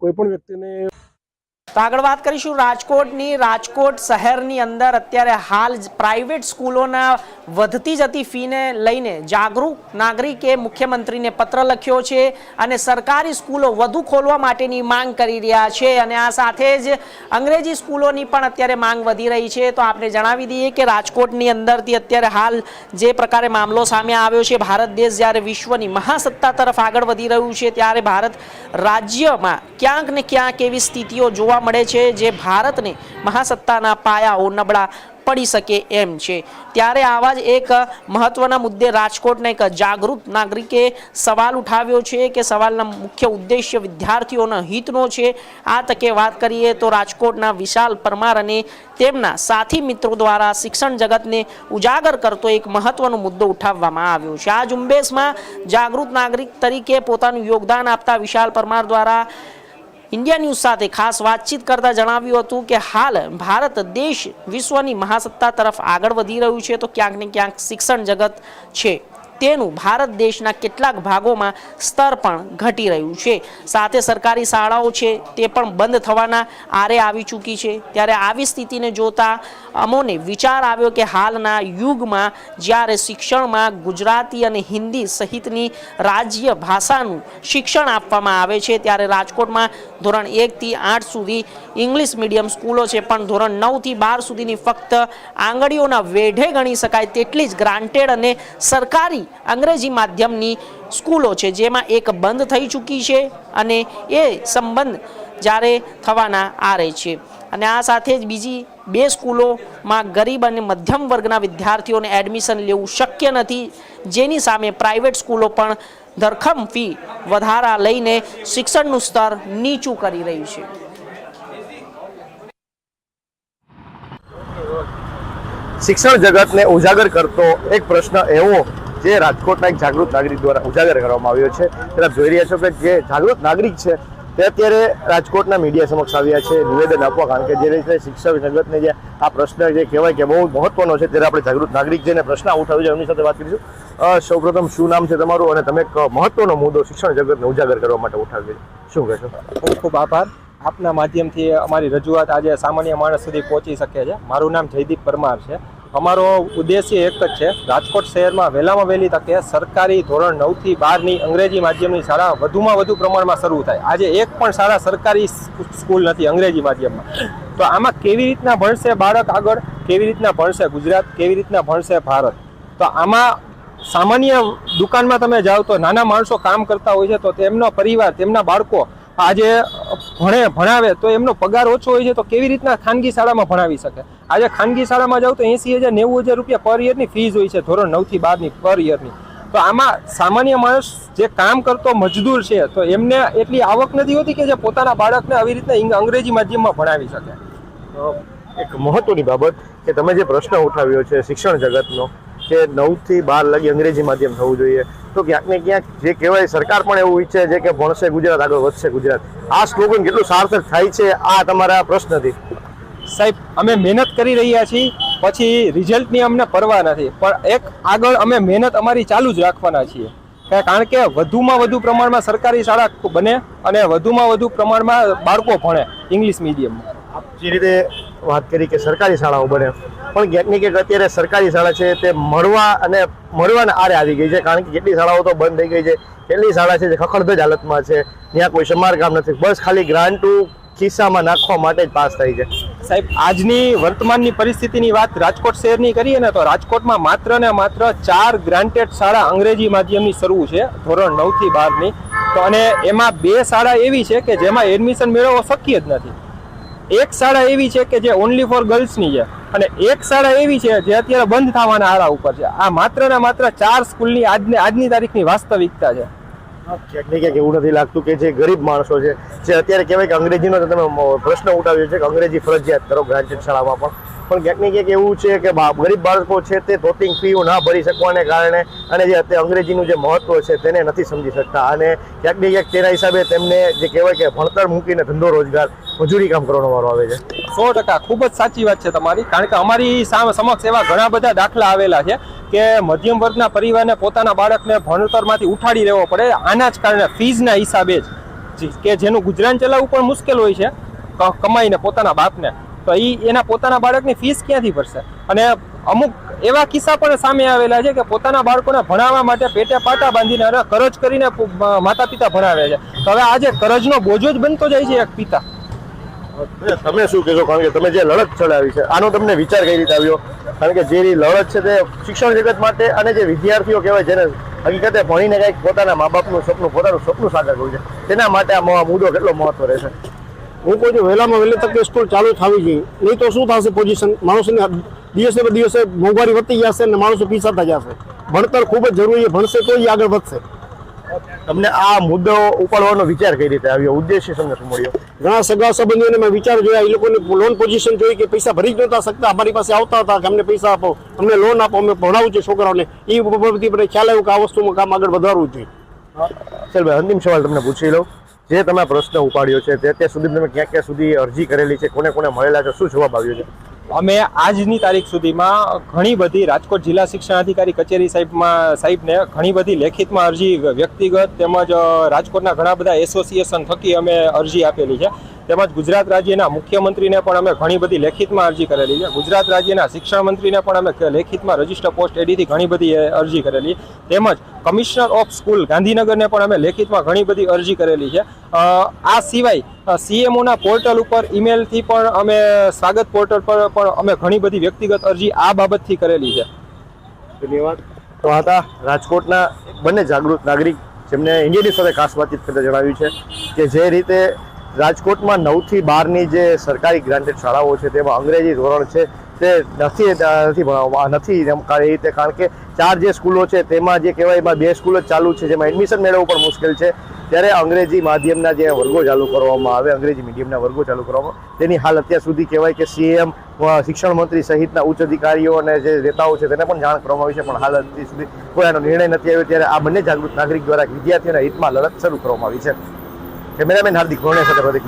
કોઈ પણ વ્યક્તિને તો આગળ વાત કરીશું રાજકોટની. રાજકોટ શહેરની અંદર અત્યારે હાલ પ્રાઇવેટ સ્કૂલોના વધતી જતી ફીને લઈને જાગૃત નાગરિકે મુખ્યમંત્રીને પત્ર લખ્યો છે અને સરકારી સ્કૂલો વધુ ખોલવા માટેની માંગ કરી રહ્યા છે અને આ સાથે જ અંગ્રેજી સ્કૂલોની પણ અત્યારે માંગ વધી રહી છે. તો આપણે જણાવી દઈએ કે રાજકોટની અંદરથી અત્યારે હાલ જે પ્રકારે મામલો સામે આવ્યો છે, ભારત દેશ જ્યારે વિશ્વની મહાસત્તા તરફ આગળ વધી રહ્યું છે, ત્યારે ભારત રાજ્યમાં ક્યાંક ને ક્યાંક એવી સ્થિતિઓ જોવા મળે છે જે ભારતને મહાસત્તાના પાયાઓ નબળા પડી શકે એમ છે. ત્યારે આવા જ એક મહત્વના મુદ્દે રાજકોટના એક જાગૃત નાગરિકે સવાલ ઉઠાવ્યો છે કે સવાલના મુખ્ય ઉદ્દેશ્ય વિદ્યાર્થીઓના હિતનો છે. આ તકે વાત કરીએ તો રાજકોટના વિશાલ પરમાર અને તેમના સાથી મિત્રો દ્વારા શિક્ષણ જગતને ઉજાગર કરતો એક મહત્વનો મુદ્દો ઉઠાવવામાં આવ્યો છે. આ ઝુંબેશમાં જાગૃત નાગરિક તરીકે પોતાનું યોગદાન આપતા વિશાલ પરમાર દ્વારા ઇન્ડિયા ન્યૂઝ સાથે ખાસ વાતચીત કરતા જણાવ્યું હતું કે હાલ ભારત દેશ વિશ્વની મહાસત્તા તરફ આગળ વધી રહ્યું છે, તો ક્યાંક ને ક્યાંક શિક્ષણ જગત છે. તેનું ભારત દેશના કેટલાક ભાગોમાં સ્તર પણ ઘટી રહ્યું છે. સાથે સરકારી શાળાઓ છે, તે પણ બંધ થવાના આરે આવી ચૂકી છે. ત્યારે આવી સ્થિતિને જોતા અમોને વિચાર આવ્યો કે હાલના યુગમાં જ્યારે શિક્ષણમાં ગુજરાતી અને હિન્દી સહિતની રાજ્ય ભાષાનું શિક્ષણ આપવામાં આવે છે, ત્યારે રાજકોટમાં ધોરણ એકથી આઠ સુધી ઇંગ્લિશ મીડિયમ સ્કૂલો છે, પણ ધોરણ નવથી બાર સુધીની ફક્ત આંગળીઓના વેઢે ગણી શકાય તેટલી જ ગ્રાન્ટેડ અને સરકારી અંગ્રેજી માધ્યમની સ્કૂલો છે, જેમાં એક બંધ થઈ ચૂકી છે અને એ સંબંધ જ્યારે થવાના આરે છે. અને આ સાથે જ બીજી બે સ્કૂલોમાં ગરીબ અને મધ્યમ વર્ગના વિદ્યાર્થીઓને એડમિશન લેવું શક્ય નથી, જેની સામે પ્રાઇવેટ સ્કૂલો પણ ધરખમ ફી વધારા લઈને શિક્ષણનું સ્તર નીચું કરી રહ્યું છે. શિક્ષણ જગતને ઉજાગર કરતો એક પ્રશ્ન એવો જે રાજકોટના એક જાગૃત નાગરિક દ્વારા ઉજાગર કરવામાં આવ્યો છે. ત્યારે આપ જોઈ રહ્યા છો કે જે જાગૃત નાગરિક છે, તે અત્યારે રાજકોટના મીડિયા સમક્ષ આવ્યા છે. નિવેદન આપવા, કારણ કે જે રીતે શિક્ષણ જગતને જે આ પ્રશ્ન જે કહેવાય કે બહુ મહત્વનો છે, ત્યારે આપણે જાગૃત નાગરિક જેને પ્રશ્ન ઉઠાવ્યો છે, એમની સાથે વાત કરીશું. સૌપ્રથમ શું નામ છે તમારું? અને તમે એક મહત્વનો મુદ્દો શિક્ષણ જગતને ઉજાગર કરવા માટે ઉઠાવ્યો છે. શું કહેશો? ખૂબ ખૂબ આભાર. આપના માધ્યમથી અમારી રજૂઆત આજે સામાન્ય માણસ સુધી પહોંચી શકે છે. મારું નામ જયદીપ પરમાર છે. અમારો ઉદ્દેશ્ય એક જ છે, રાજકોટ શહેરમાં વહેલામાં વહેલી તકે સરકારી ધોરણ નવથી બારની અંગ્રેજી માધ્યમની શાળા વધુમાં વધુ પ્રમાણમાં શરૂ થાય. આજે એક પણ શાળા સરકારી સ્કૂલ નથી, અંગ્રેજી માધ્યમમાં. તો આમાં કેવી રીતના ભણશે બાળક આગળ? કેવી રીતના ભણશે ગુજરાત? કેવી રીતના ભણશે ભારત? તો આમાં સામાન્ય દુકાનમાં તમે જાઓ તો નાના માણસો કામ કરતા હોય છે, તો તેમનો પરિવાર, તેમના બાળકો આજે ભણે, ભણાવે, તો એમનો પગાર ઓછો હોય છે, તો કેવી રીતના ખાનગી શાળામાં ભણાવી શકે? આજે ખાનગી શાળામાં જાવ તો એંસી હજાર, નેવું હજાર રૂપિયા પર યરની ફીઝ હોય છે, ધોરણ નવથી બારની પર યરની તો આમાં સામાન્ય માણસ જે કામ કરતો મજદૂર છે, તો એમને એટલી આવક નથી હોતી કે જે પોતાના બાળકને આવી રીતના અંગ્રેજી માધ્યમમાં ભણાવી શકે. એક મહત્વની બાબત કે તમે જે પ્રશ્ન ઉઠાવ્યો છે શિક્ષણ જગતનો કે નવથી બાર લગી અંગ્રેજી માધ્યમ થવું જોઈએ. તો ક્યાંક ને ક્યાંક જે કહેવાય સરકાર પણ એવું ઈચ્છે છે કે ભણશે ગુજરાત આગળ વધશે ગુજરાત. આ સ્લોગન કેટલું સાર્થક થાય છે આ તમારા પ્રશ્નથી. સાહેબ અમે મહેનત કરી રહ્યા છીએ પછી રિઝલ્ટની અમને પરવા નથી. પણ એક આગળ અમે મહેનત અમારી ચાલુ જ રાખવાના છીએ. કારણ કે વધુમાં વધુ પ્રમાણમાં સરકારી શાળા બને અને વધુમાં વધુ પ્રમાણમાં બાળકો ભણે ઇંગ્લિશ મીડિયમમાં. આપ જે રીતે વાત કરી કે સરકારી શાળાઓ બને પણ કેટલીક એક અત્યારે સરકારી શાળા છે તે મળવા અને મળવાના આરે આવી ગઈ છે. કારણ કે કેટલી શાળાઓ તો બંધ થઈ ગઈ છે કેટલી શાળા છે જે ખખડધજ હાલતમાં છે. ત્યાં કોઈ સમારકામ નથી. બસ ખાલી ગ્રાન્ટુ ખિસ્સામાં નાખવા માટે જ પાસ થાય છે. સાહેબ, આજની વર્તમાનની પરિસ્થિતિની વાત રાજકોટ શહેરની કરીએ ને તો રાજકોટમાં માત્ર ને માત્ર ચાર ગ્રાન્ટેડ શાળા અંગ્રેજી માધ્યમની શરૂ છે, ધોરણ નવથી બારની. તો અને એમાં બે શાળા એવી છે કે જેમાં એડમિશન મેળવવો શક્ય જ નથી. એક શાળા એવી છે કે જે ઓનલી ફોર ગર્લ્સની છે. અને એક શાળા એવી છે જે અત્યારે બંધ થવાના આરા ઉપર છે. આ માત્ર ને માત્ર ચાર સ્કૂલની આજની આજની તારીખની વાસ્તવિકતા છે. ક્યાંક એવું નથી લાગતું કે જે ગરીબ માણસો છે, જે અત્યારે કહેવાય કે અંગ્રેજીનો તમે પ્રશ્ન ઉઠાવ્યો છે કે અંગ્રેજી ફરજિયાત કરો ગ્રાન્ટેડ શાળામાં પણ. પણ ક્યાંક ને ક્યાંક એવું છે કે ગરીબ બાળકો છે તે ધોતિંગ ફીઓ ના ભરી શકવાને કારણે અને જે અત્યારે અંગ્રેજીનું જે મહત્વ છે તેને નથી સમજી શકતા. અને ક્યાંક ને ક્યાંક તેના હિસાબે તેમને જે કહેવાય કે ભણતર મૂકીને ધંધો રોજગાર, મજૂરી કામ કરવાનો વારો આવે છે. સો ટકા. ખૂબ જ સાચી વાત છે તમારી. કારણ કે અમારી સામે સમક્ષ એવા ઘણા બધા દાખલા આવેલા છે કે મધ્યમ વર્ગના પરિવારને પોતાના બાળકને ભણતરમાંથી ઉઠાડી લેવો પડે. આના જ કારણે ફીઝના હિસાબે જ. કે જેનું ગુજરાન ચલાવવું પણ મુશ્કેલ હોય છે. કમાઈને પોતાના બાપને. તો એ એના પોતાના બાળકની ફીસ ક્યાંથી ભરશે? અને અમુક એવા કિસ્સા પણ સામે આવેલા છે કે પોતાના બાળકોને ભણાવવા માટે પેટે પાટા બાંધીને અને કરજ કરીને માતા પિતા ભણાવે છે. તો હવે આજે કરજનો બોજો જ બનતો જાય છે એક પિતા. તમે શું કહેશો? કારણ કે તમે જે લડત ચડાવી છે, આનો તમને વિચાર કઈ રીતે આવ્યો? કારણ કે જે લડત છે તે શિક્ષણ જગત માટે અને જે વિદ્યાર્થીઓ કહેવાય જેને હકીકતે ભણીને કંઈક પોતાના મા બાપનું સપનું પોતાનું સપનું સાકાર કર્યું છે, તેના માટે આ મુદ્દો કેટલો મહત્વ રહેશે? હું કહું છું વહેલામાં વહેલી તકે સ્કૂલ ચાલુ થવી જોઈએ. નહીં તો શું થશે પોઝિશન માણસોને દિવસે ને દિવસે મોંઘવારી વધતી જશે અને માણસો પીસાતા જશે. ભણતર ખૂબ જ જરૂરી છે. ભણશે તો એ આગળ વધશે. તમને આ મુદ્દો ઉપાડવાનો વિચાર કઈ રીતે આવ્યો? ઉદ્દેશ્ય તમને શું મળ્યો? ઘણા સગા સંબંધીઓને મેં વિચાર જોયા એ લોકોને લોન પોઝિશન જોઈ કે પૈસા ભરી જ નહોતા શકતા. અમારી પાસે આવતા હતા કે અમને પૈસા આપો અમને લોન આપો અમે ભણાવું છે છોકરાઓને. એ બાબતથી મને ખ્યાલ આવ્યો કે આ વસ્તુમાં કામ આગળ વધારવું જોઈએ. ચાલ ભાઈ અંતિમ સવાલ તમને પૂછી લઉં. જે તમે પ્રશ્ન ઉપાડ્યો છે, તે અત્યાર સુધી તમે ક્યાં ક્યાં સુધી અરજી કરેલી છે, કોને કોને મળેલા છે, શું જવાબ આવ્યો છે? અમે આજની તારીખ સુધીમાં ઘણી બધી રાજકોટ જિલ્લા શિક્ષણાધિકારી કચેરી સાહેબમાં સાહેબને ઘણી બધી લેખિતમાં અરજી વ્યક્તિગત તેમજ રાજકોટના ઘણા બધા એસોસિએશન થકી અમે અરજી આપેલી છે. તેમજ ગુજરાત રાજ્યના મુખ્યમંત્રીને પણ અમે ઘણી બધી લેખિતમાં અરજી કરેલી છે. ગુજરાત રાજ્યના શિક્ષણ મંત્રીને પણ અમે લેખિતમાં રજિસ્ટર પોસ્ટ એડીથી ઘણી બધી અરજી કરેલી. તેમજ કમિશનર ઓફ સ્કૂલ ગાંધીનગરને પણ અમે લેખિતમાં ઘણી બધી અરજી કરેલી છે. આ સિવાય સીએમઓના પોર્ટલ ઉપર ઈમેલથી પણ અમે, સ્વાગત પોર્ટલ પર પણ અમે ઘણી બધી વ્યક્તિગત અરજી આ બાબતથી કરેલી છે. ધન્યવાદ. તો હતા રાજકોટના બંને જાગૃત નાગરિક જેમને ઇન્ડિયાની સાથે ખાસ વાતચીત કરતા જણાવ્યું છે કે જે રીતે રાજકોટમાં નવથી બારની જે સરકારી ગ્રાન્ટેડ શાળાઓ છે, તેમાં અંગ્રેજી ધોરણ છે, તે નથી નથી ભણાવવામાં નથી એ રીતે કારણ કે ચાર જે સ્કૂલો છે, તેમાં જે કહેવાય એમાં બે સ્કૂલો જ ચાલુ છે, જેમાં એડમિશન મેળવવું પણ મુશ્કેલ છે. ત્યારે અંગ્રેજી માધ્યમના જે વર્ગો ચાલુ કરવામાં આવે, અંગ્રેજી મીડિયમના વર્ગો ચાલુ કરવામાં તેની હાલ અત્યાર સુધી કહેવાય કે સીએમ શિક્ષણ મંત્રી સહિતના ઉચ્ચ અધિકારીઓ અને જે નેતાઓ છે, તેને પણ જાણ કરવામાં આવી છે, પણ હાલ અત્યાર સુધી કોઈ આનો નિર્ણય નથી આવ્યો, ત્યારે આ બંને જાગૃત નાગરિક દ્વારા વિદ્યાર્થીઓના હિતમાં લડત શરૂ કરવામાં આવી છે. કેમેરામેન હાર્દિક ભોણે સાથે પ્રદીપ